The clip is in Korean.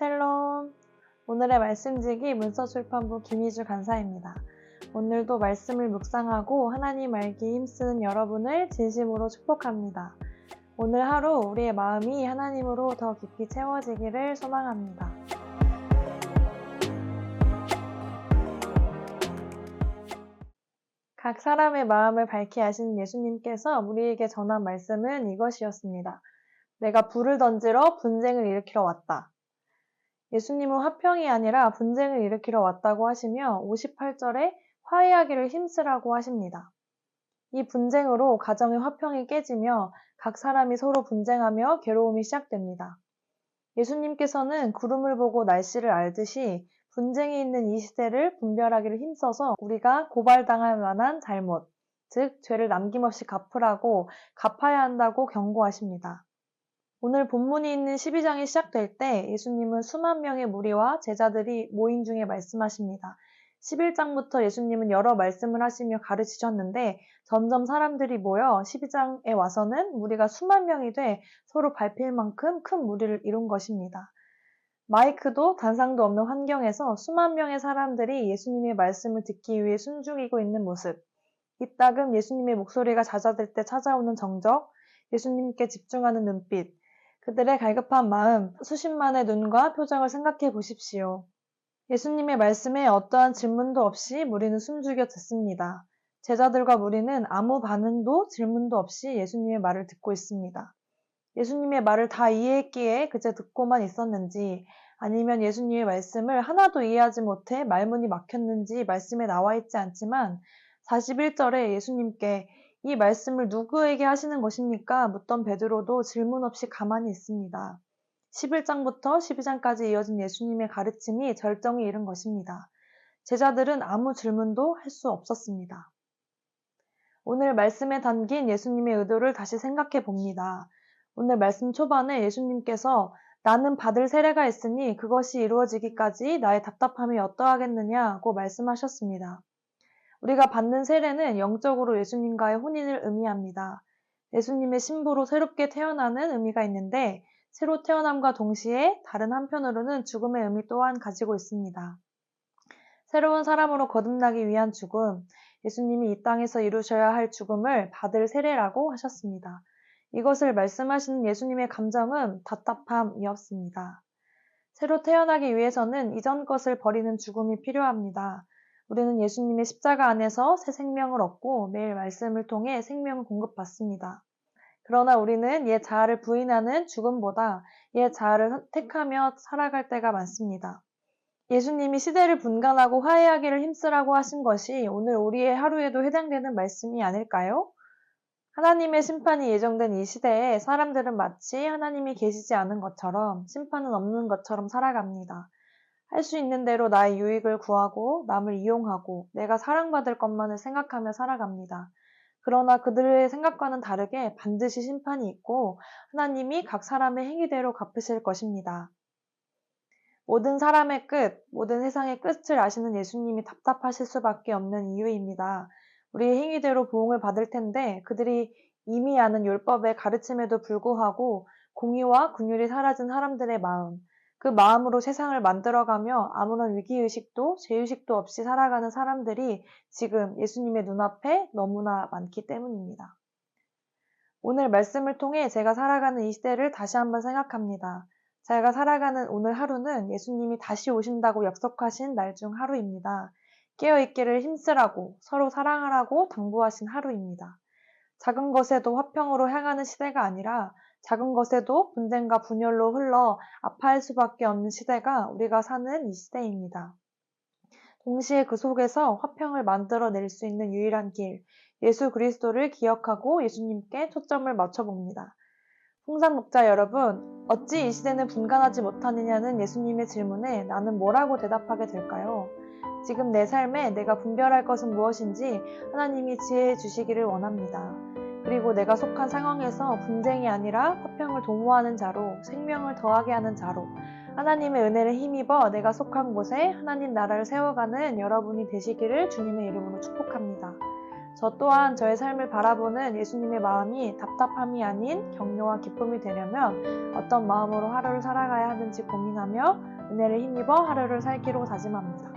샬롬. 오늘의 말씀지기 문서출판부 김희주 간사입니다. 오늘도 말씀을 묵상하고 하나님 알기 힘쓰는 여러분을 진심으로 축복합니다. 오늘 하루 우리의 마음이 하나님으로 더 깊이 채워지기를 소망합니다. 각 사람의 마음을 밝히 아시는 예수님께서 우리에게 전한 말씀은 이것이었습니다. 내가 불을 던지러 분쟁을 일으키러 왔다. 예수님은 화평이 아니라 분쟁을 일으키러 왔다고 하시며 58절에 화해하기를 힘쓰라고 하십니다. 이 분쟁으로 가정의 화평이 깨지며 각 사람이 서로 분쟁하며 괴로움이 시작됩니다. 예수님께서는 구름을 보고 날씨를 알듯이 분쟁이 있는 이 시대를 분별하기를 힘써서 우리가 고발당할 만한 잘못, 즉 죄를 남김없이 갚으라고 갚아야 한다고 경고하십니다. 오늘 본문이 있는 12장이 시작될 때 예수님은 수만 명의 무리와 제자들이 모인 중에 말씀하십니다. 11장부터 예수님은 여러 말씀을 하시며 가르치셨는데 점점 사람들이 모여 12장에 와서는 무리가 수만 명이 돼 서로 밟힐 만큼 큰 무리를 이룬 것입니다. 마이크도 단상도 없는 환경에서 수만 명의 사람들이 예수님의 말씀을 듣기 위해 숨죽이고 있는 모습. 이따금 예수님의 목소리가 잦아들 때 찾아오는 정적, 예수님께 집중하는 눈빛, 그들의 갈급한 마음, 수십만의 눈과 표정을 생각해 보십시오. 예수님의 말씀에 어떠한 질문도 없이 무리는 숨죽여 듣습니다. 제자들과 무리는 아무 반응도 질문도 없이 예수님의 말을 듣고 있습니다. 예수님의 말을 다 이해했기에 그저 듣고만 있었는지 아니면 예수님의 말씀을 하나도 이해하지 못해 말문이 막혔는지 말씀에 나와 있지 않지만 41절에 예수님께 이 말씀을 누구에게 하시는 것입니까? 묻던 베드로도 질문 없이 가만히 있습니다. 11장부터 12장까지 이어진 예수님의 가르침이 절정에 이른 것입니다. 제자들은 아무 질문도 할 수 없었습니다. 오늘 말씀에 담긴 예수님의 의도를 다시 생각해 봅니다. 오늘 말씀 초반에 예수님께서 나는 받을 세례가 있으니 그것이 이루어지기까지 나의 답답함이 어떠하겠느냐고 말씀하셨습니다. 우리가 받는 세례는 영적으로 예수님과의 혼인을 의미합니다. 예수님의 신부로 새롭게 태어나는 의미가 있는데 새로 태어남과 동시에 다른 한편으로는 죽음의 의미 또한 가지고 있습니다. 새로운 사람으로 거듭나기 위한 죽음, 예수님이 이 땅에서 이루셔야 할 죽음을 받을 세례라고 하셨습니다. 이것을 말씀하시는 예수님의 감정은 답답함이었습니다. 새로 태어나기 위해서는 이전 것을 버리는 죽음이 필요합니다. 우리는 예수님의 십자가 안에서 새 생명을 얻고 매일 말씀을 통해 생명을 공급받습니다. 그러나 우리는 옛 자아를 부인하는 죽음보다 옛 자아를 선택하며 살아갈 때가 많습니다. 예수님이 시대를 분간하고 화해하기를 힘쓰라고 하신 것이 오늘 우리의 하루에도 해당되는 말씀이 아닐까요? 하나님의 심판이 예정된 이 시대에 사람들은 마치 하나님이 계시지 않은 것처럼 심판은 없는 것처럼 살아갑니다. 할 수 있는 대로 나의 유익을 구하고 남을 이용하고 내가 사랑받을 것만을 생각하며 살아갑니다. 그러나 그들의 생각과는 다르게 반드시 심판이 있고 하나님이 각 사람의 행위대로 갚으실 것입니다. 모든 사람의 끝, 모든 세상의 끝을 아시는 예수님이 답답하실 수밖에 없는 이유입니다. 우리의 행위대로 보응을 받을 텐데 그들이 이미 아는 율법의 가르침에도 불구하고 공의와 긍휼이 사라진 사람들의 마음, 그 마음으로 세상을 만들어가며 아무런 위기의식도 죄의식도 없이 살아가는 사람들이 지금 예수님의 눈앞에 너무나 많기 때문입니다. 오늘 말씀을 통해 제가 살아가는 이 시대를 다시 한번 생각합니다. 제가 살아가는 오늘 하루는 예수님이 다시 오신다고 약속하신 날 중 하루입니다. 깨어있기를 힘쓰라고 서로 사랑하라고 당부하신 하루입니다. 작은 것에도 화평으로 향하는 시대가 아니라 작은 것에도 분쟁과 분열로 흘러 아파할 수밖에 없는 시대가 우리가 사는 이 시대입니다. 동시에 그 속에서 화평을 만들어낼 수 있는 유일한 길, 예수 그리스도를 기억하고 예수님께 초점을 맞춰봅니다. 풍산 목자 여러분, 어찌 이 시대는 분간하지 못하느냐는 예수님의 질문에 나는 뭐라고 대답하게 될까요? 지금 내 삶에 내가 분별할 것은 무엇인지 하나님이 지혜해 주시기를 원합니다. 그리고 내가 속한 상황에서 분쟁이 아니라 화평을 도모하는 자로 생명을 더하게 하는 자로 하나님의 은혜를 힘입어 내가 속한 곳에 하나님 나라를 세워가는 여러분이 되시기를 주님의 이름으로 축복합니다. 저 또한 저의 삶을 바라보는 예수님의 마음이 답답함이 아닌 격려와 기쁨이 되려면 어떤 마음으로 하루를 살아가야 하는지 고민하며 은혜를 힘입어 하루를 살기로 다짐합니다.